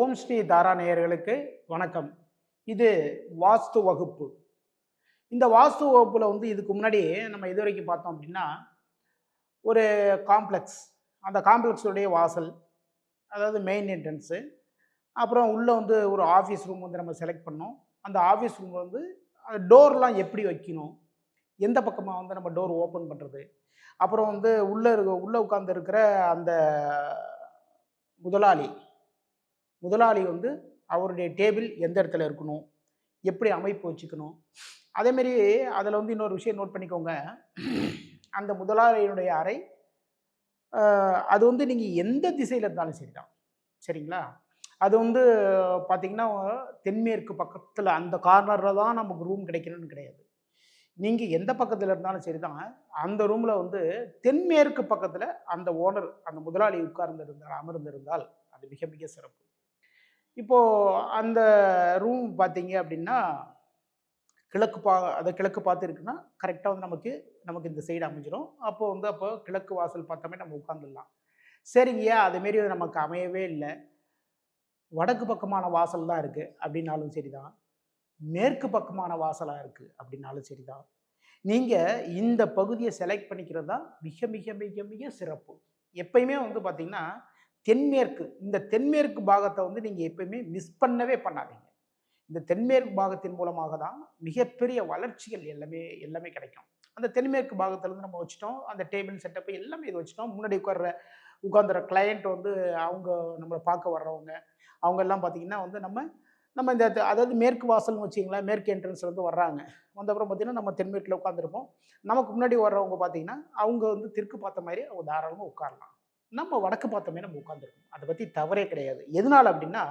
ஓம் ஸ்ரீ தாரா நேயர்களுக்கு வணக்கம். இது வாஸ்து வகுப்பு. இந்த வாஸ்து வகுப்பில் வந்து இதுக்கு முன்னாடி நம்ம இது வரைக்கும் பார்த்தோம் அப்படின்னா ஒரு காம்ப்ளெக்ஸ் அந்த காம்ப்ளெக்ஸுடைய வாசல் அதாவது மெயின் என்ட்ரன்ஸு அப்புறம் உள்ளே வந்து ஒரு ஆஃபீஸ் ரூம் வந்து நம்ம செலக்ட் பண்ணோம். அந்த ஆஃபீஸ் ரூம் வந்து டோர்லாம் எப்படி வைக்கணும்? எந்த பக்கமாக வந்து நம்ம டோர் ஓப்பன் பண்ணுறது அப்புறம் வந்து உள்ளே இருக்க உள்ளே உட்காந்து இருக்கிற அந்த முதலாளி முதலாளி வந்து அவருடைய டேபிள் எந்த இடத்துல இருக்கணும்? எப்படி அமைப்பு வச்சுக்கணும்? அதேமாரி அதில் வந்து இன்னொரு விஷயம் நோட் பண்ணிக்கோங்க. அந்த முதலாளியினுடைய அறை அது வந்து நீங்கள் எந்த திசையில் இருந்தாலும் சரி தான் சரிங்களா? அது வந்து பார்த்தீங்கன்னா தென்மேற்கு பக்கத்தில் அந்த கார்னரில் தான் நமக்கு ரூம் கிடைக்கணும்னு கிடையாது. நீங்கள் எந்த பக்கத்தில் இருந்தாலும் சரி தான் அந்த ரூமில் வந்து தென்மேற்கு பக்கத்தில் அந்த ஓனர் அந்த முதலாளி உட்கார்ந்திருந்தால் அமர்ந்திருந்தால் அது மிக மிக சிறப்பு. இப்போது அந்த ரூம் பார்த்தீங்க அப்படின்னா கிழக்கு பா அதை கிழக்கு பார்த்து இருக்குன்னா கரெக்டாக வந்து நமக்கு நமக்கு இந்த சைடு அமைஞ்சிடும் அப்போ வந்து அப்போ கிழக்கு வாசல் பார்த்தோமே நம்ம உட்காந்துடலாம் சரிங்கய்யா அதுமாரி வந்து நமக்கு அமையவே இல்லை. வடக்கு பக்கமான வாசல் தான் இருக்குது அப்படின்னாலும் சரி தான் மேற்கு பக்கமான வாசலாக இருக்குது அப்படின்னாலும் சரி தான் நீங்கள் இந்த பகுதியை செலக்ட் பண்ணிக்கிறது தான் மிக மிக மிக மிக சிறப்பு. எப்பயுமே வந்து பார்த்திங்கன்னா தென்மேற்கு இந்த தென்மேற்கு பாகத்தை வந்து நீங்கள் எப்பயுமே மிஸ் பண்ணவே பண்ணாதீங்க. இந்த தென்மேற்கு பாகத்தின் மூலமாக தான் மிகப்பெரிய வளர்ச்சிகள் எல்லாமே எல்லாமே கிடைக்கும். அந்த தென்மேற்கு பாகத்துலேருந்து நம்ம வச்சுட்டோம். அந்த டேபிள் செட்டப் எல்லாமே இது வச்சுட்டோம். முன்னாடி உட்கார்ற உட்காந்துற கிளையண்ட் வந்து அவங்க நம்மளை பார்க்க வர்றவங்க அவங்க எல்லாம் பார்த்தீங்கன்னா வந்து நம்ம நம்ம இந்த அதாவது மேற்கு வாசல்னு வச்சிங்களேன் மேற்கு என்ட்ரன்ஸ்லேருந்து வர்றாங்க. வந்தப்புறம் பார்த்தீங்கன்னா நம்ம தென்மேட்டில் உட்காந்துருப்போம் நமக்கு முன்னாடி வர்றவங்க பார்த்தீங்கன்னா அவங்க வந்து தெற்கு பார்த்த மாதிரி அவங்க தாராளமாக உட்காரலாம். நம்ம வடக்கு பார்த்த நம்ம உட்காந்துருக்கோம் அதை பற்றி தவறே கிடையாது. எதனால் அப்படின்னா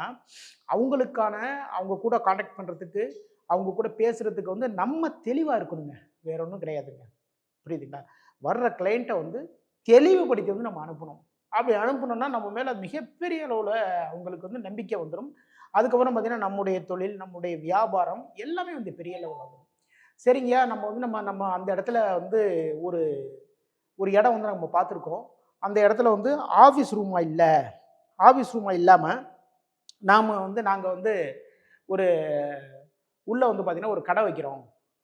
அவங்களுக்கான அவங்க கூட காண்டாக்ட் பண்ணுறதுக்கு அவங்க கூட பேசுகிறதுக்கு வந்து நம்ம தெளிவாக இருக்கணுங்க. வேற ஒன்றும் கிடையாதுங்க. புரியுதுங்களா? வர்ற கிளைண்ட்டை வந்து தெளிவுபடுத்தி வந்து நம்ம அனுப்பணும். அப்படி அனுப்பணும்னா நம்ம மேலே மிகப்பெரிய அளவில் அவங்களுக்கு வந்து நம்பிக்கை வந்துடும் அதுக்கப்புறம் பார்த்திங்கன்னா நம்முடைய தொழில் நம்முடைய வியாபாரம் எல்லாமே வந்து பெரிய லெவல் ஆகும் சரிங்கய்யா நம்ம வந்து நம்ம நம்ம அந்த இடத்துல வந்து ஒரு ஒரு இடம் வந்து நம்ம பார்த்துருக்கோம். அந்த இடத்துல வந்து ஆஃபீஸ் ரூமாக இல்லை. ஆஃபீஸ் ரூமாக இல்லாமல் நாம் வந்து நாங்கள் வந்து ஒரு உள்ளே வந்து பார்த்திங்கன்னா ஒரு கடை வைக்கிறோம்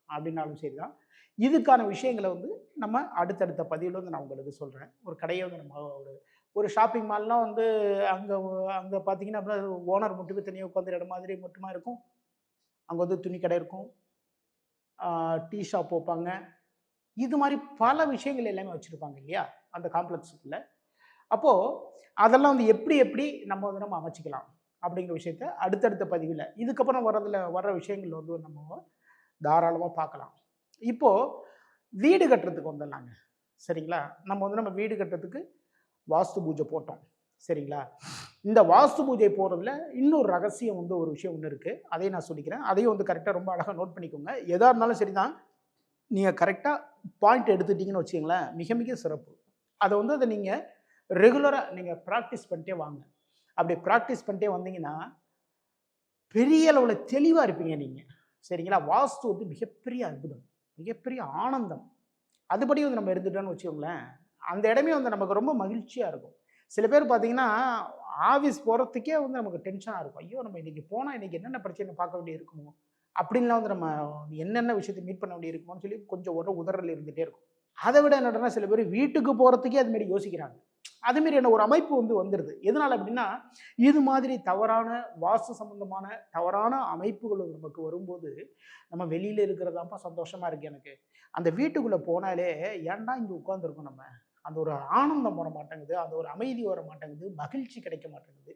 அப்படின்னாலும் சரி தான் இதுக்கான விஷயங்களை வந்து நம்ம அடுத்தடுத்த பதிவில் வந்து நான் உங்களுக்கு சொல்கிறேன் ஒரு கடையை வந்து நம்ம ஒரு ஒரு ஷாப்பிங் மால்லாம் வந்து அங்கே அங்கே பார்த்தீங்கன்னா ஓனர் மட்டுமே தனியாக உட்காந்துற இடம் மாதிரி மட்டுமா இருக்கும். அங்கே வந்து துணி கடை இருக்கும். டீ ஷாப் வைப்பாங்க. இது மாதிரி பல விஷயங்கள் எல்லாமே வச்சுருப்பாங்க இல்லையா? அந்த காம்ப்ளெக்ஸுக்குள்ள அப்போது அதெல்லாம் வந்து எப்படி எப்படி நம்ம வந்து நம்ம அமைச்சிக்கலாம் அப்படிங்கிற விஷயத்த அடுத்தடுத்த பதிவில் இதுக்கப்புறம் வர்றதில் வர்ற விஷயங்கள் வந்து நம்ம தாராளமாக பார்க்கலாம். இப்போது வீடு கட்டுறதுக்கு வந்துடலாங்க. சரிங்களா? நம்ம வந்து நம்ம வீடு கட்டுறதுக்கு வாஸ்து பூஜை போட்டோம். சரிங்களா? இந்த வாஸ்து பூஜை போகிறதுல இன்னொரு ரகசியம் வந்து ஒரு விஷயம் ஒன்று இருக்குது அதையும் நான் சொல்லிக்கிறேன். அதையும் வந்து கரெக்டாக ரொம்ப அழகாக நோட் பண்ணிக்கோங்க. எதாக இருந்தாலும் சரி தான் நீங்கள் கரெக்டாக பாயிண்ட் எடுத்துட்டீங்கன்னு வச்சுங்களேன் மிக மிக சிறப்பு. அதை வந்து அதை நீங்கள் ரெகுலராக நீங்கள் ப்ராக்டிஸ் பண்ணிட்டே வாங்க. அப்படி ப்ராக்டிஸ் பண்ணிட்டே வந்தீங்கன்னா பெரிய அளவில் தெளிவாக இருப்பீங்க நீங்கள் சரிங்களா? வாஸ்து வந்து மிகப்பெரிய அற்புதம் மிகப்பெரிய ஆனந்தம். அதுபடி வந்து நம்ம இருந்துட்டோம்னு வச்சுக்கோங்களேன் அந்த இடமே வந்து நமக்கு ரொம்ப மகிழ்ச்சியாக இருக்கும். சில பேர் பார்த்தீங்கன்னா ஆஃபீஸ் போகிறதுக்கே வந்து நமக்கு டென்ஷனாக இருக்கும். ஐயோ நம்ம இன்றைக்கி போனால் இன்றைக்கி என்னென்ன பிரச்சனை பார்க்க வேண்டிய இருக்குமோ? அப்படின்லாம் வந்து நம்ம என்னென்ன விஷயத்தை மீட் பண்ண வேண்டிய இருக்குமோன்னு சொல்லி கொஞ்சம் ஒரு உதறல் இருந்துகிட்டே இருக்கும். அதை விட என்னடனா சில பேர் வீட்டுக்கு போகிறதுக்கே அதுமாரி யோசிக்கிறாங்க. அதுமாரி என்ன ஒரு அமைப்பு வந்து வந்துடுது எதனால் அப்படின்னா இது மாதிரி தவறான வாஸ்து சம்பந்தமான தவறான அமைப்புகள் நமக்கு வரும்போது நம்ம வெளியில் இருக்கிறதாப்பா சந்தோஷமாக இருக்குது எனக்கு. அந்த வீட்டுக்குள்ளே போனாலே ஏன்டா இங்கே உட்காந்துருக்கோம் நம்ம? அந்த ஒரு ஆனந்தம் வர மாட்டேங்குது அந்த ஒரு அமைதி வர மாட்டேங்குது மகிழ்ச்சி கிடைக்க மாட்டேங்குது.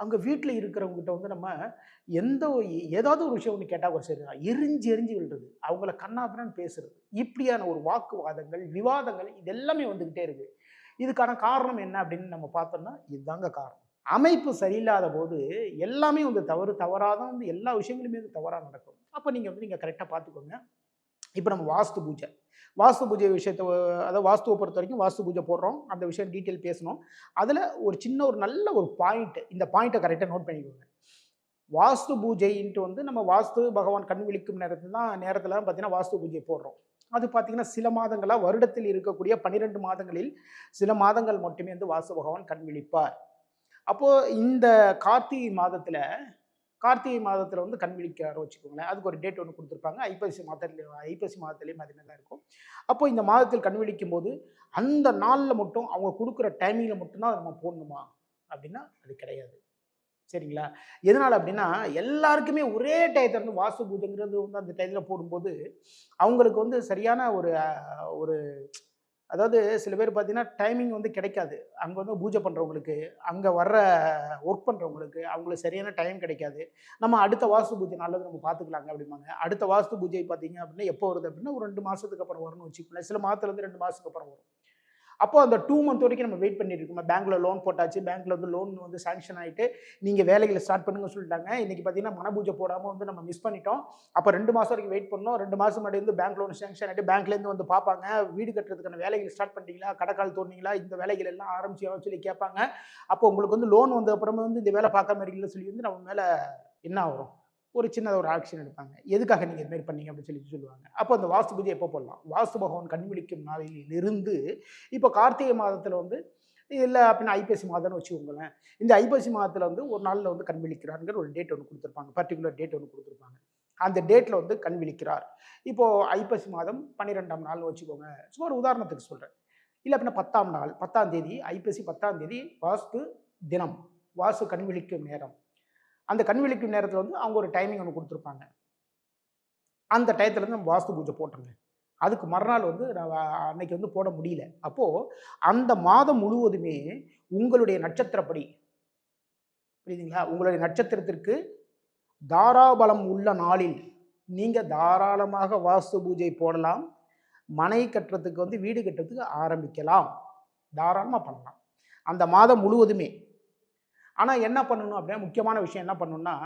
அவங்க வீட்டில் இருக்கிறவங்ககிட்ட வந்து நம்ம எந்த ஒரு- ஏதாவது ஒரு விஷயம் ஒன்று கேட்டால் ஒரு சரி எரிஞ்சு எரிஞ்சு விழுறது. அவங்கள கண்ணாபின்னு பேசுறது. இப்படியான ஒரு வாக்குவாதங்கள் விவாதங்கள் இது எல்லாமே வந்துக்கிட்டே இருக்கு. இதுக்கான காரணம் என்ன அப்படின்னு நம்ம பார்த்தோம்னா இதுதாங்க காரணம். அமைப்பு சரியில்லாத போது எல்லாமே வந்து தவறு தவறாக தான் வந்து எல்லா விஷயங்களுமே வந்து தவறாக நடக்கும். அப்போ நீங்கள் வந்து நீங்கள் கரெக்டாக பார்த்துக்கோங்க. இப்போ நம்ம வாஸ்து பூஜை. வாஸ்து பூஜை விஷயத்தை அதாவது வாஸ்துவை பொறுத்த வரைக்கும் வாஸ்து பூஜை போடுறோம். அந்த விஷயம் டீட்டெயில் பேசணும். அதில் ஒரு சின்ன ஒரு நல்ல ஒரு பாயிண்ட் இந்த பாயிண்ட்டை கரெக்டாக நோட் பண்ணிக்கோங்க. வாஸ்து பூஜைன்ட்டு வந்து நம்ம வாஸ்து பகவான் கண் விழிக்கும் நேரத்தில் தான் நேரத்தில் தான் பார்த்தீங்கன்னா வாஸ்து பூஜை போடுறோம். அது பார்த்தீங்கன்னா சில மாதங்களாக வருடத்தில் இருக்கக்கூடிய பன்னிரெண்டு மாதங்களில் சில மாதங்கள் மட்டுமே வந்து வாஸ்து பகவான் கண் விழிப்பார். அப்போது இந்த கார்த்திகை மாதத்தில் கார்த்திகை மாதத்தில் வந்து கண் விழிக்க வச்சுக்கோங்களேன். அதுக்கு ஒரு டேட் ஒன்று கொடுத்துருப்பாங்க. ஐப்பசி மாதத்துலேயும் ஐப்பசி மாதத்துலேயும் அது தான் இருக்கும். அப்போ இந்த மாதத்தில் கண் விழிக்கும் போது அந்த நாளில் மட்டும் அவங்க கொடுக்குற டைமிங்கில் மட்டும்தான் நம்ம போடணுமா? அப்படின்னா அது கிடையாது. சரிங்களா? எதனால் அப்படின்னா எல்லாருக்குமே ஒரே டயத்தில் வந்து வாசு பூஜைங்கிறது வந்து அந்த டயத்தில் போடும்போது அவங்களுக்கு வந்து சரியான ஒரு ஒரு அதாவது சில பேர் பார்த்தீங்கன்னா டைமிங் வந்து கிடைக்காது. அங்கே வந்து பூஜை பண்ணுறவங்களுக்கு அங்கே வர்ற ஒர்க் பண்ணுறவங்களுக்கு அவங்களுக்கு சரியான டைம் கிடைக்காது. நம்ம அடுத்த வாஸ்து பூஜை நல்லது நம்ம பார்த்துக்கலாங்க அப்படிம்பாங்க. அடுத்த வாஸ்து பூஜை பார்த்தீங்க அப்படின்னா எப்போ வருது அப்படின்னா ஒரு ரெண்டு மாதத்துக்கு அப்புறம் வரும்னு வச்சுக்கோங்களேன். சில மாதத்துலேருந்து ரெண்டு மாதத்துக்கு அப்புறம் வரும். அப்போ அந்த டூ மந்த் வரைக்கும் நம்ம வெயிட் பண்ணிட்டு இருக்கோம்? பேங்க்ல லோன் போட்டாச்சு பேங்க்ல வந்து லோன் வந்து சாங்ஷன் ஆயிட்டு நீங்க வேலைகளை ஸ்டார்ட் பண்ணுங்க சொல்லிட்டாங்க. இன்னைக்கு பார்த்தீங்கன்னா மனபூஜை போடாம வந்து நம்ம மிஸ் பண்ணிட்டோம். அப்போ ரெண்டு மாசம் வரைக்கும் வெயிட் பண்ணோம். ரெண்டு மாசம் முன்னாடி வந்து பேங்க் லோன் சாங்ஷன் ஆகிட்டு பேங்க்ல இருந்து வந்து பார்ப்பாங்க வீடு கட்டுறதுக்கான வேலைகள் ஸ்டார்ட் பண்ணிட்டீங்களா? கடைக்கால் தோணுங்களா இந்த வேலைகள் எல்லாம் ஆரம்பிச்சு சொல்லி கேட்பாங்க. அப்போ உங்களுக்கு வந்து லோன் வந்த அப்புறமா வந்து இந்த வேலை பார்க்காம இருக்கீங்களா சொல்லி வந்து நம்ம மேல என்ன வரும். ஒரு சின்னதாக ஒரு ஆக்ஷன் எடுப்பாங்க. எதுக்காக நீங்கள் இதுமாரி பண்ணீங்க அப்படின்னு சொல்லி சொல்லுவாங்க. அப்போ அந்த வாஸ்து பூஜை எப்போ போடலாம்? வாஸ்து பகவான் கண் நாளிலிருந்து இப்போ கார்த்திகை மாதத்தில் வந்து இல்லை அப்படின்னா ஐப்பசி மாதம்னு வச்சுக்கோங்களேன். இந்த ஐப்பசி மாதத்தில் வந்து ஒரு நாளில் வந்து கண் விழிக்கிறாருங்கிற ஒரு டேட் ஒன்று கொடுத்துருப்பாங்க. பர்டிகுலர் டேட் ஒன்று கொடுத்துருப்பாங்க. அந்த டேட்டில் வந்து கண் விழிக்கிறார். இப்போது ஐப்பசி மாதம் பன்னிரெண்டாம் நாள்னு வச்சுக்கோங்க. சும்மா ஒரு உதாரணத்துக்கு சொல்கிறேன் இல்லை அப்படின்னா பத்தாம் நாள் பத்தாம் தேதி ஐப்பசி பத்தாம் தேதி வாஸ்து தினம். வாசு கண் விழிக்கும் நேரம். அந்த கண் விழிக்கும் நேரத்தில் வந்து அவங்க ஒரு டைமிங் ஒன்று கொடுத்துருப்பாங்க. அந்த டயத்துல நம்ம வாஸ்து பூஜை போட்டுருங்க. அதுக்கு மறுநாள் வந்து நான் அன்னைக்கு வந்து போட முடியல. அப்போது அந்த மாதம் முழுவதுமே உங்களுடைய நட்சத்திரப்படி புரியுதுங்களா? உங்களுடைய நட்சத்திரத்திற்கு தாராபலம் உள்ள நாளில் நீங்கள் தாராளமாக வாஸ்து பூஜை போடலாம். மனை கட்டுறதுக்கு வந்து வீடு கட்டுறதுக்கு ஆரம்பிக்கலாம். தாராளமாக பண்ணலாம். அந்த மாதம் முழுவதுமே ஆனால் என்ன பண்ணணும் அப்படின்னா முக்கியமான விஷயம் என்ன பண்ணணும்னா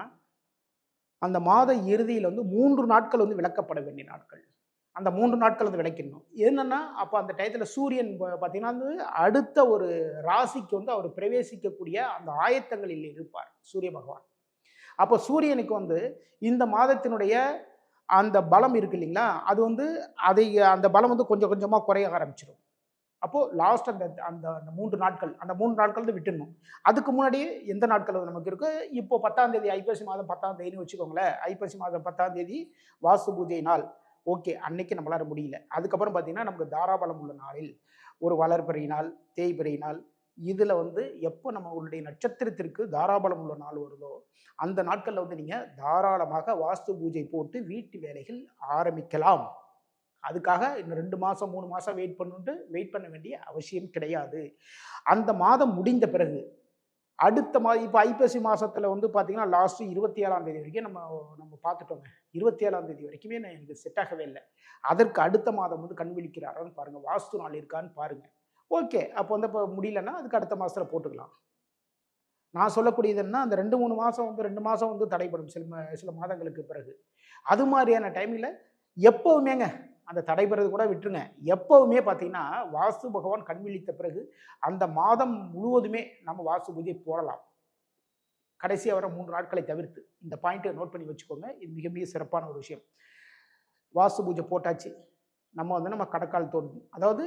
அந்த மாத இறுதியில் வந்து மூன்று நாட்கள் வந்து விளக்கப்பட வேண்டிய நாட்கள். அந்த மூன்று நாட்கள் வந்து விளக்கிடணும். என்னென்னா அப்போ அந்த டயத்தில் சூரியன் பார்த்திங்கன்னா பார்த்தீங்கன்னா வந்து அடுத்த ஒரு ராசிக்கு வந்து அவர் பிரவேசிக்கக்கூடிய அந்த ஆயத்தங்களில் இருப்பார் சூரிய பகவான். அப்போ சூரியனுக்கு வந்து இந்த மாதத்தினுடைய அந்த பலம் இருக்கு இல்லைங்களா அது வந்து அதை அந்த பலம் வந்து கொஞ்சம் கொஞ்சமாக குறைய ஆரம்பிச்சிடும் அப்போது லாஸ்ட் அந்த அந்த அந்த மூன்று நாட்கள் அந்த மூன்று நாட்கள் வந்து விட்டுடணும். அதுக்கு முன்னாடி எந்த நாட்கள் நமக்கு இருக்கு? இப்போ பத்தாம் தேதி ஐப்பசி மாதம் பத்தாம் தேதினு வச்சுக்கோங்களேன். ஐப்பசி மாதம் பத்தாம் தேதி வாஸ்து பூஜை நாள். ஓகே அன்னைக்கு நம்மளால முடியல. அதுக்கப்புறம் பார்த்தீங்கன்னா நமக்கு தாராபலம் உள்ள நாளில் ஒரு வளர்பிறை நாள் தேய்பிறை நாள். இதில் வந்து எப்போ நம்மளுடைய நட்சத்திரத்திற்கு தாராபலம் உள்ள நாள் வருதோ அந்த நாட்களில் வந்து நீங்கள் தாராளமாக வாஸ்து பூஜை போட்டு வீட்டு வேலைகள் ஆரம்பிக்கலாம். அதுக்காக இன்னும் ரெண்டு மாதம் மூணு மாதம் வெயிட் பண்ணுன்ட்டு வெயிட் பண்ண வேண்டிய அவசியம் கிடையாது. அந்த மாதம் முடிந்த பிறகு அடுத்த மாதம் இப்போ ஐப்பசி மாதத்தில் வந்து பார்த்திங்கன்னா லாஸ்ட்டு இருபத்தி ஏழாம் தேதி வரைக்கும் நம்ம நம்ம பார்த்துட்டோங்க இருபத்தி ஏழாம் தேதி வரைக்குமே நான் எனக்கு செட் ஆகவே இல்லை. அதற்கு அடுத்த மாதம் வந்து கண் விழிக்கிறாரான்னு பாருங்கள் வாஸ்து நாள் இருக்கான்னு பாருங்கள் ஓகே. அப்போ வந்து இப்போ முடியலன்னா அதுக்கு அடுத்த மாதத்தில் போட்டுக்கலாம். நான் சொல்லக்கூடியது என்ன அந்த ரெண்டு மூணு மாதம் வந்து ரெண்டு மாதம் வந்து தடைப்படும் சில சில மாதங்களுக்கு பிறகு. அது மாதிரியான டைமில் எப்போவுமேங்க அந்த தடைபெறது கூட விட்டுருங்க. எப்போவுமே பார்த்தீங்கன்னா வாசு பகவான் கண் விழித்த பிறகு அந்த மாதம் முழுவதுமே நம்ம வாசு பூஜை போடலாம். கடைசியாக வர மூன்று நாட்களை தவிர்த்து. இந்த பாயிண்ட்டை நோட் பண்ணி வச்சுக்கோங்க. இது மிக மிக சிறப்பான ஒரு விஷயம். வாசு பூஜை போட்டாச்சு. நம்ம வந்து நம்ம கடக்கால் தோன்றும் அதாவது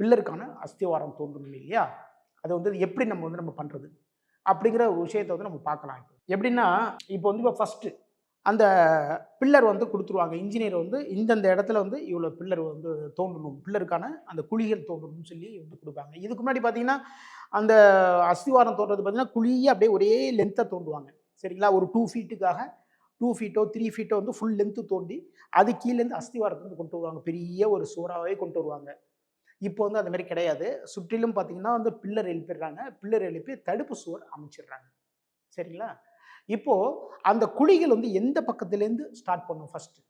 பில்லருக்கான அஸ்திவாரம் தோன்றணும் இல்லையா? அது வந்து எப்படி நம்ம வந்து நம்ம பண்ணுறது அப்படிங்கிற ஒரு விஷயத்தை வந்து நம்ம பார்க்கலாம். இப்போ எப்படின்னா இப்போ வந்து இப்போ ஃபஸ்ட்டு அந்த பில்லர் வந்து கொடுத்துருவாங்க. இன்ஜினியர் வந்து இந்தந்த இடத்துல வந்து இவ்வளோ பில்லர் வந்து தோண்டணும் பில்லருக்கான அந்த குழிகள் தோண்டணும்னு சொல்லி வந்து கொடுப்பாங்க. இதுக்கு முன்னாடி பார்த்தீங்கன்னா அந்த அஸ்திவாரம் தோன்றது பார்த்தீங்கன்னா குழியே அப்படியே ஒரே லென்த்தை தோண்டுவாங்க. சரிங்களா? ஒரு டூ ஃபீட்டுக்காக டூ ஃபீட்டோ த்ரீ ஃபீட்டோ வந்து ஃபுல் லென்த்து தோண்டி அது கீழேருந்து அஸ்திவாரத்தை வந்து கொண்டு வருவாங்க. பெரிய ஒரு சோறாவே கொண்டு வருவாங்க. இப்போ வந்து அந்த மாதிரி கிடையாது. சுற்றிலும் பார்த்தீங்கன்னா வந்து பில்லர் எழுப்பிடுறாங்க. பில்லர் எழுப்பி தடுப்பு சுவர் அமைச்சிடுறாங்க. சரிங்களா? இப்போது அந்த குழிகள் வந்து எந்த பக்கத்துலேருந்து ஸ்டார்ட் பண்ணும் ஃபஸ்ட்டு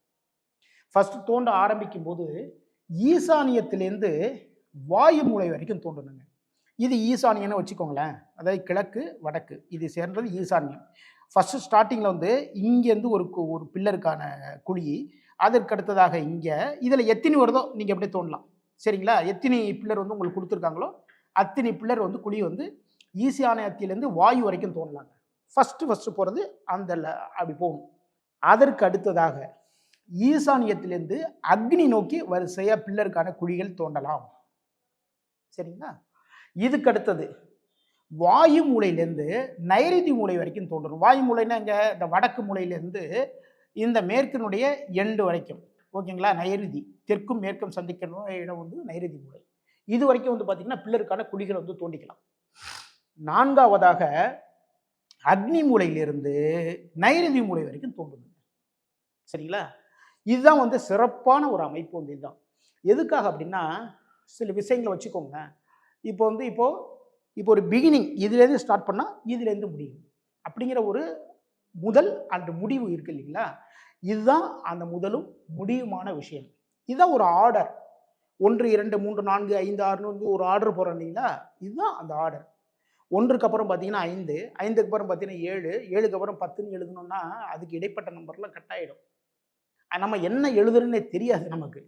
ஃபஸ்ட்டு தோண்ட ஆரம்பிக்கும் போது ஈசானியத்திலேருந்து வாயு மூலை வரைக்கும் தோண்டணுங்க. இது ஈசானியன்னு வச்சுக்கோங்களேன். அதாவது கிழக்கு வடக்கு. இது சேர்ந்தது ஈசானியம். ஃபஸ்ட்டு ஸ்டார்டிங்கில் வந்து இங்கேருந்து ஒரு கு- ஒரு பில்லருக்கான குழி. அதற்கு அடுத்ததாக இங்கே. இதில் எத்தினி வருதோ நீங்கள் அப்படியே தோண்டலாம். சரிங்களா? எத்தினி பில்லர் வந்து உங்களுக்கு கொடுத்துருக்காங்களோ அத்தினி பில்லர் வந்து குழி வந்து ஈசானியத்திலேருந்து வாயு வரைக்கும் தோண்டலாங்க. ஃபஸ்ட்டு ஃபஸ்ட்டு போகிறது அந்த அப்படி போகணும் அதற்கு அடுத்ததாக ஈசானியத்திலேருந்து அக்னி நோக்கி வரிசையாக பில்லருக்கான குழிகள் தோண்டலாம். சரிங்களா? இதுக்கு அடுத்தது வாயு மூலையிலேருந்து நைருதி மூலை வரைக்கும் தோன்றணும் வாயு மூலைன்னா இங்கே இந்த வடக்கு மூலையிலேருந்து இந்த மேற்கினுடைய எண்டு வரைக்கும். ஓகேங்களா? நைருதி. தெற்கும் மேற்கும் சந்திக்கணும் இடம் வந்து நைருதி மூலை. இது வரைக்கும் வந்து பார்த்திங்கன்னா பில்லருக்கான குழிகளை வந்து தோண்டிக்கலாம். நான்காவதாக அக்னி மூலையிலிருந்து நைருதி மூலை வரைக்கும் தோன்றுது. சரிங்களா? இதுதான் வந்து சிறப்பான ஒரு அமைப்பு வந்து இதுதான். எதுக்காக அப்படின்னா சில விஷயங்களை வச்சுக்கோங்க. இப்போ வந்து இப்போது இப்போ ஒரு பிகினிங் இதுலேருந்து ஸ்டார்ட் பண்ணால் இதுலேருந்து முடியும். அப்படிங்கிற ஒரு முதல் அந்த முடிவு இருக்கு இல்லைங்களா? இதுதான் அந்த முதலும் முடிவுமான விஷயம். இதுதான் ஒரு ஆர்டர் ஒன்று இரண்டு மூன்று நான்கு ஐந்து ஆறுன்னு வந்து ஒரு ஆர்டர் போகிறோம் இல்லைங்களா? இதுதான் அந்த ஆர்டர் ஒன்றுக்கு அப்புறம் பார்த்தீங்கன்னா ஐந்து ஐந்துக்கு அப்புறம் பார்த்தீங்கன்னா ஏழு ஏழுக்கு அப்புறம் பத்துன்னு எழுதணும்னா அதுக்கு இடைப்பட்ட நம்பர்லாம் கட் ஆகிடும் நம்ம என்ன எழுதுறதுன்னே தெரியாது நமக்கு.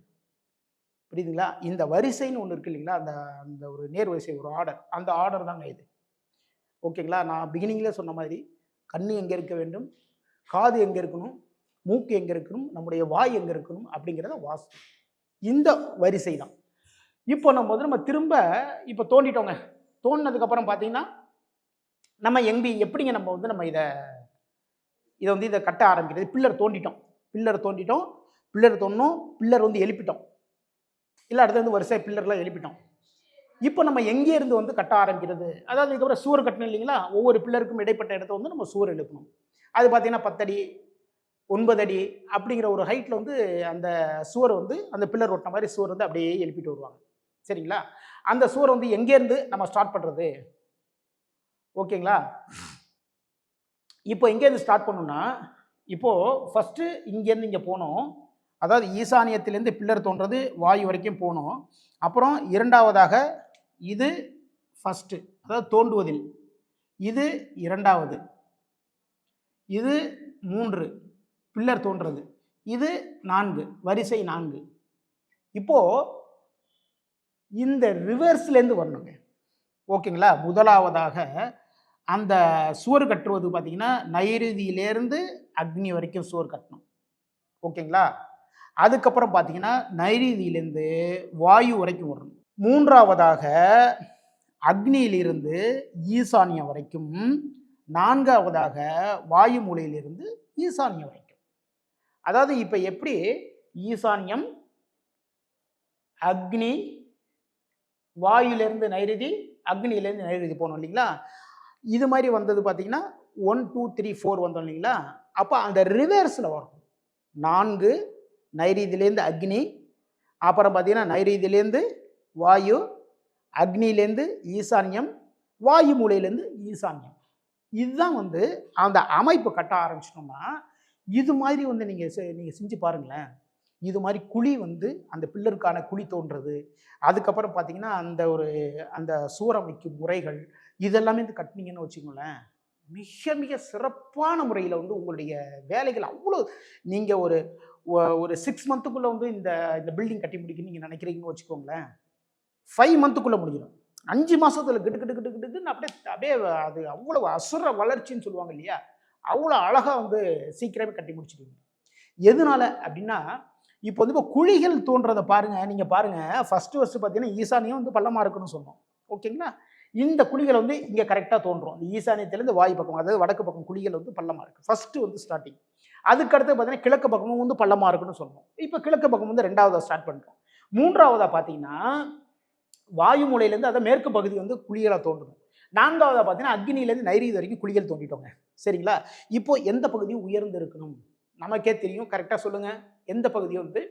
புரியுதுங்களா? இந்த வரிசைன்னு ஒன்று இருக்கு இல்லைங்களா? அந்த அந்த ஒரு நேர் வரிசை ஒரு ஆர்டர் அந்த ஆர்டர் தாங்க இது. ஓகேங்களா? நான் பிகினிங்கில் சொன்ன மாதிரி கண் எங்கே இருக்க வேண்டும்? காது எங்கே இருக்கணும்? மூக்கு எங்கே இருக்கணும்? நம்முடைய வாய் எங்கே இருக்கணும்? அப்படிங்கிறத வாஸ்து இந்த வரிசை தான். இப்போ நம்ம வந்து நம்ம திரும்ப இப்போ தோண்டிட்டோங்க. தோண்டினதுக்கப்புறம் பார்த்தீங்கன்னா நம்ம எம்பி எப்படிங்க நம்ம வந்து நம்ம இதை இதை வந்து இதை கட்ட ஆரம்பிக்கிறது? பில்லர் தோண்டிட்டோம். பில்லர் தோண்டிட்டோம். பில்லர் தோணும் பில்லர் வந்து எழுப்பிட்டோம். இல்லை அடுத்து வந்து வரிசை பில்லர்லாம் எழுப்பிட்டோம். இப்போ நம்ம எங்கேருந்து வந்து கட்ட ஆரம்பிக்கிறது? அதாவது இதுக்கப்புறம் சுவர் கட்டணும் இல்லைங்களா? ஒவ்வொரு பில்லருக்கும் இடைப்பட்ட இடத்த வந்து நம்ம சுவர் எழுப்பணும். அது பார்த்தீங்கன்னா பத்தடி ஒன்பது அடி அப்படிங்கிற ஒரு ஹைட்டில் வந்து அந்த சுவர் வந்து அந்த பில்லர் ஒட்டின மாதிரி சுவர் வந்து அப்படியே எழுப்பிட்டு வருவாங்க. சரிங்களா? அந்த சுவர் வந்து எங்கேருந்து நம்ம ஸ்டார்ட் பண்ணுறது ஓகேங்களா? இப்போ எங்கேருந்து ஸ்டார்ட் பண்ணோம்னா இப்போது ஃபஸ்ட்டு இங்கேருந்து இங்கே போனோம். அதாவது ஈசானியத்திலேருந்து பில்லர் தோன்றது வாயு வரைக்கும் போனோம். அப்புறம் இரண்டாவதாக இது ஃபஸ்ட்டு அதாவது தோண்டுவதில். இது இரண்டாவது. இது மூன்று. பில்லர் தோன்றது. இது நான்கு. வரிசை நான்கு. இப்போது இந்த ரிவர்ஸ்லேருந்து வரணுங்க. ஓகேங்களா? முதலாவதாக அந்த சுவர் கட்டுவது பார்த்தீங்கன்னா நைருதியிலேருந்து அக்னி வரைக்கும் சுவர் கட்டணும். ஓகேங்களா? அதுக்கப்புறம் பார்த்தீங்கன்னா நைருதியிலேருந்து வாயு வரைக்கும் வரணும். மூன்றாவதாக அக்னியிலிருந்து ஈசானியம் வரைக்கும். நான்காவதாக வாயு மூலையிலிருந்து ஈசானியம் வரைக்கும். அதாவது இப்போ எப்படி? ஈசானியம் அக்னி வாயுலேருந்து நைருதி அக்னியிலேருந்து நைருதி போனோம் இல்லைங்களா? இது மாதிரி வந்தது பார்த்தீங்கன்னா ஒன் டூ த்ரீ ஃபோர் வந்தோம் இல்லைங்களா? அப்போ அந்த ரிவர்ஸில் வரும். நான்கு நைரீதியிலேருந்து அக்னி அப்புறம் பார்த்தீங்கன்னா நைரீதியிலேருந்து வாயு அக்னியிலேருந்து ஈசான்யம் வாயு மூலையிலேருந்து ஈசான்யம். இதுதான் வந்து அந்த அமைப்பு கட்ட ஆரம்பிச்சிட்டோம்னா இது மாதிரி வந்து நீங்கள் நீங்கள் செஞ்சு பாருங்களேன். இது மாதிரி குழி வந்து அந்த பில்லருக்கான குழி தோன்றது. அதுக்கப்புறம் பார்த்தீங்கன்னா அந்த ஒரு அந்த சூரமைக்கும் முறைகள் இதெல்லாமே வந்து கட்டினீங்கன்னு வச்சுக்கோங்களேன் மிக மிக சிறப்பான முறையில் வந்து உங்களுடைய வேலைகள் அவ்வளோ நீங்கள் ஒரு ஒரு சிக்ஸ் மந்த்துக்குள்ளே வந்து இந்த இந்த பில்டிங் கட்டி முடிக்கணும்னு நீங்கள் நினைக்கிறீங்கன்னு வச்சுக்கோங்களேன் ஃபைவ் மந்த்துக்குள்ளே முடிஞ்சிடும். அஞ்சு மாதத்தில் கிட்டு கிட்டு கிட்டு கிட்டுன்னு அப்படியே அப்படியே அது அவ்வளோ அசுர வளர்ச்சின்னு சொல்லுவாங்க இல்லையா அவ்வளோ அழகாக வந்து சீக்கிரமே கட்டி முடிச்சிடுவீங்க. எதனால அப்படின்னா இப்போ வந்து இப்போ குழிகள் தோன்றதை பாருங்கள் நீங்கள் பாருங்கள் ஃபஸ்ட்டு ஃபஸ்ட்டு பார்த்தீங்கன்னா ஈசானியம் வந்து பள்ளமாக இருக்குன்னு சொன்னோம் ஓகேங்களா இந்த குழிகள் வந்து இங்கே கரெக்டாக தோன்றும். இந்த ஈசானியத்திலேருந்து வாயு பக்கம் அதாவது வடக்கு பக்கம் குழிகள் வந்து பள்ளமாக இருக்குது ஃபஸ்ட்டு வந்து ஸ்டார்டிங் அதுக்கடுத்து பார்த்தீங்கன்னா கிழக்கு பக்கமும் வந்து பள்ளமாக இருக்குன்னு சொன்னோம் இப்போ கிழக்கு பக்கம் வந்து ரெண்டாவதாக ஸ்டார்ட் பண்ணுறோம் மூன்றாவதாக பார்த்தீங்கன்னா வாயு மூலையிலேருந்து அதை மேற்கு பகுதி வந்து குழிகளாக தோன்றணும் நான்காவதாக பார்த்தீங்கன்னா அக்னியிலேருந்து நைரீதி வரைக்கும் குழிகள் தோண்டிட்டோங்க சரிங்களா? இப்போது எந்த பகுதியும் உயர்ந்து இருக்கணும் நமக்கே தெரியும். கரெக்டாக சொல்லுங்கள் எந்த பகுதியும் வந்து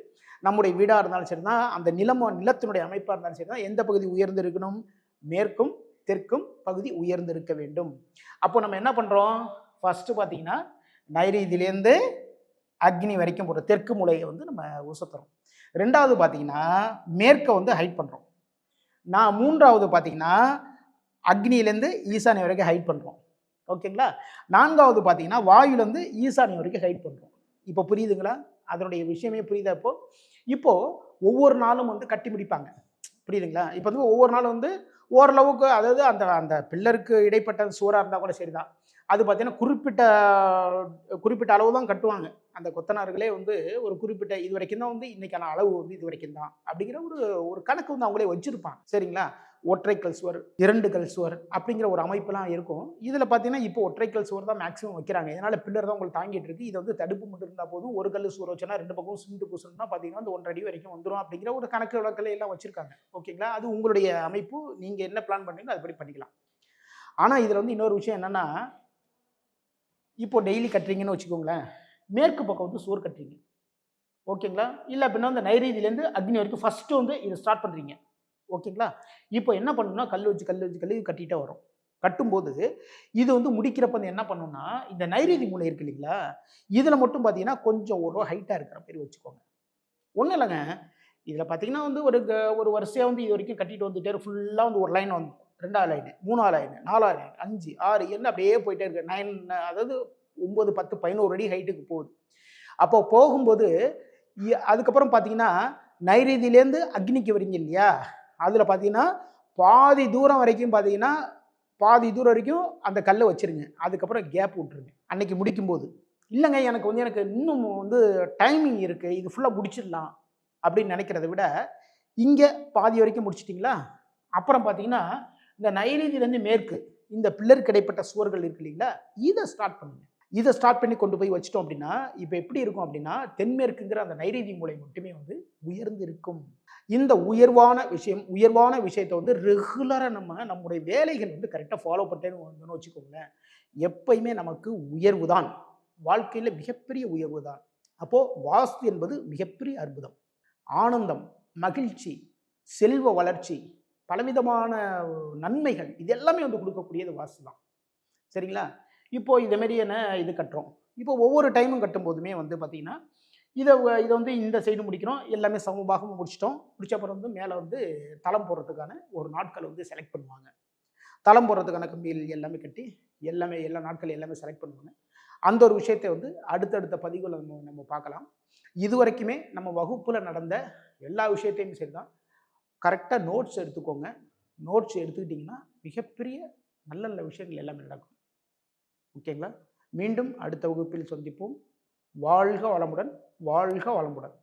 நம்முடைய வீடாக இருந்தாலும் சரி தான் அந்த நிலமோ நிலத்தினுடைய அமைப்பாக இருந்தாலும் சரி தான் எந்த பகுதி உயர்ந்து இருக்கணும் மேற்கும் தெற்கும் பகுதி உயர்ந்து இருக்க வேண்டும். அப்போ நம்ம என்ன பண்ணுறோம் ஃபஸ்ட்டு பார்த்தீங்கன்னா நைரீதியிலேருந்து அக்னி வரைக்கும் போகிற தெற்கு மூலையை வந்து நம்ம உசத்துறோம் ரெண்டாவது பார்த்தீங்கன்னா மேற்கை வந்து ஹைட் பண்ணுறோம் நான் மூன்றாவது பார்த்தீங்கன்னா அக்னியிலேருந்து ஈசானி வரைக்கும் ஹைட் பண்ணுறோம் ஓகேங்களா நான்காவது பார்த்தீங்கன்னா வாயுலேருந்து ஈசானி வரைக்கும் ஹைட் பண்ணுறோம் இப்போ புரியுதுங்களா? அதனுடைய விஷயமே புரியுதா இப்போ? இப்போது ஒவ்வொரு நாளும் வந்து கட்டி முடிப்பாங்க. புரியுதுங்களா? இப்போ வந்து ஒவ்வொரு நாளும் வந்து ஓரளவுக்கு அதாவது அந்த அந்த பில்லருக்கு இடைப்பட்ட சுவராக இருந்தால் கூட சரிதான். அது பார்த்தீங்கன்னா குறிப்பிட்ட குறிப்பிட்ட அளவு தான் கட்டுவாங்க. அந்த கொத்தனார்களே வந்து ஒரு குறிப்பிட்ட இது வரைக்கும் தான் வந்து இன்றைக்கான அளவு வந்து இது வரைக்கும் தான். அப்படிங்கிற ஒரு ஒரு கணக்கு வந்து அவங்களே வச்சுருப்பாங்க. சரிங்களா? ஒற்றைக்கல் சுவர் இரண்டு கல் சுவர் அப்படிங்கிற ஒரு அமைப்பெல்லாம் இருக்கும். இதில் பார்த்தீங்கன்னா இப்போ ஒற்றைக்கல் சுவர் தான் மேக்ஸிமம் வைக்கிறாங்க. இதனால் பில்லர் தான் உங்களுக்கு தாங்கிட்டு இருக்கு. இது வந்து தடுப்பு மட்டும் இருந்தால் போதும் ஒரு கல் சுவர் வச்சோன்னா ரெண்டு பக்கம் சிமெண்ட் பூசணும்னா பார்த்தீங்கன்னா அந்த ஒன்றரை அடி வரைக்கும் வந்துடும் அப்படிங்கிற ஒரு கணக்கு வழக்கில் எல்லாம் வச்சிருக்காங்க. ஓகேங்களா? அது உங்களுடைய அமைப்பு. நீங்கள் என்ன பிளான் பண்ணுறீங்களோ அதுபடி பண்ணிக்கலாம். ஆனால் இதில் வந்து இன்னொரு விஷயம் என்னென்னா இப்போ டெய்லி கட்டுறீங்கன்னு வச்சுக்கோங்களேன். மேற்கு பக்கம் வந்து சுவர் கட்டுறீங்க. ஓகேங்களா? இல்லை அப்படின்னா அந்த நைரீதியிலேருந்து அக்னி வரைக்கும் ஃபஸ்ட்டு வந்து இதை ஸ்டார்ட் பண்ணுறீங்க ஓகேங்களா? இப்போ என்ன பண்ணணும்னா கல் வச்சு கல் வச்சு கல் கட்டிகிட்டே வரும். கட்டும்போது இது வந்து முடிக்கிறப்ப வந்து என்ன பண்ணணும்னா இந்த நைரீதி மூலை இருக்கு இல்லைங்களா? இதில் மட்டும் பார்த்தீங்கன்னா கொஞ்சம் ஒரு ஹைட்டாக இருக்கிற மாதிரி வச்சுக்கோங்க. ஒன்றும் இல்லைங்க. இதில் பார்த்தீங்கன்னா வந்து ஒரு க- ஒரு வரிசையாக வந்து இது வரைக்கும் கட்டிட்டு வந்துட்டே ஃபுல்லாக வந்து ஒரு லைன் வந்து ரெண்டாவது லைனு மூணாவது லைனு நாலாவது லைன் அஞ்சு ஆறு என்ன அப்படியே போயிட்டே இருக்கு. நைன் அதாவது ஒம்பது பத்து பதினோரு அடி ஹைட்டுக்கு போகுது. அப்போ போகும்போது அதுக்கப்புறம் பார்த்தீங்கன்னா நைரீதியிலேருந்து அக்னிக்கு வரீங்க இல்லையா? அதில் பார்த்தீங்கன்னா பாதி தூரம் வரைக்கும் பார்த்தீங்கன்னா பாதி தூரம் வரைக்கும் அந்த கல்லை வச்சிருங்க. அதுக்கப்புறம் கேப் விட்டுருங்க. அன்னைக்கு முடிக்கும்போது. இல்லைங்க எனக்கு வந்து எனக்கு இன்னும் வந்து டைமிங் இருக்குது இது ஃபுல்லாக முடிச்சிடலாம் அப்படின்னு நினைக்கிறத விட இங்கே பாதி வரைக்கும் முடிச்சிட்டிங்களா? அப்புறம் பார்த்தீங்கன்னா இந்த நைரீதியிலேருந்து மேற்கு இந்த பில்லருக்கு இடைப்பட்ட சுவர்கள் இருக்கு இல்லைங்களா? இதை ஸ்டார்ட் பண்ணுங்க. இதை ஸ்டார்ட் பண்ணி கொண்டு போய் வச்சிட்டோம் அப்படின்னா இப்போ எப்படி இருக்கும் அப்படின்னா தென்மேற்குங்கிற அந்த நைரீதி மூலை மட்டுமே வந்து உயர்ந்து இருக்கும் இந்த உயர்வான விஷயம் உயர்வான விஷயத்தை வந்து ரெகுலராக நம்ம நம்முடைய வேலைகள் வந்து கரெக்டாக ஃபாலோ பண்ணிட்டேன்னு வந்தோம்னு வச்சுக்கோங்களேன். எப்பயுமே நமக்கு உயர்வு தான். வாழ்க்கையில் மிகப்பெரிய உயர்வு தான். அப்போது வாஸ்து என்பது மிகப்பெரிய அற்புதம். ஆனந்தம் மகிழ்ச்சி செல்வ வளர்ச்சி பலவிதமான நன்மைகள் இது எல்லாமே வந்து கொடுக்கக்கூடியது வாஸ்து தான். சரிங்களா? இப்போது இதே என்ன இது கட்டுறோம். இப்போ ஒவ்வொரு டைமும் கட்டும் போதுமே வந்து பார்த்திங்கன்னா இதை வ- இதை வந்து இந்த சைடு முடிக்கிறோம். எல்லாமே சமபாகமாக முடிச்சிட்டோம். முடிச்ச அப்புறம் வந்து மேலே வந்து தளம் போடுறதுக்கான ஒரு நாட்கள் வந்து செலக்ட் பண்ணுவாங்க. தளம் போடுறதுக்கான கம்பியில் எல்லாமே கட்டி எல்லாமே எல்லா நாட்கள் எல்லாமே செலக்ட் பண்ணுவாங்க. அந்த ஒரு விஷயத்தை வந்து அடுத்தடுத்த பதிவுகளை நம்ம நம்ம பார்க்கலாம். இது வரைக்குமே நம்ம வகுப்பில் நடந்த எல்லா விஷயத்தையும் சரி தான் கரெக்டாக நோட்ஸ் எடுத்துக்கோங்க. நோட்ஸ் எடுத்துக்கிட்டிங்கன்னா மிகப்பெரிய நல்ல நல்ல விஷயங்கள் எல்லாமே நடக்கும். ஓகேங்களா மீண்டும் அடுத்த வகுப்பில் சந்திப்போம். வாழ்க வளமுடன். வாழ்க வளமுடன்.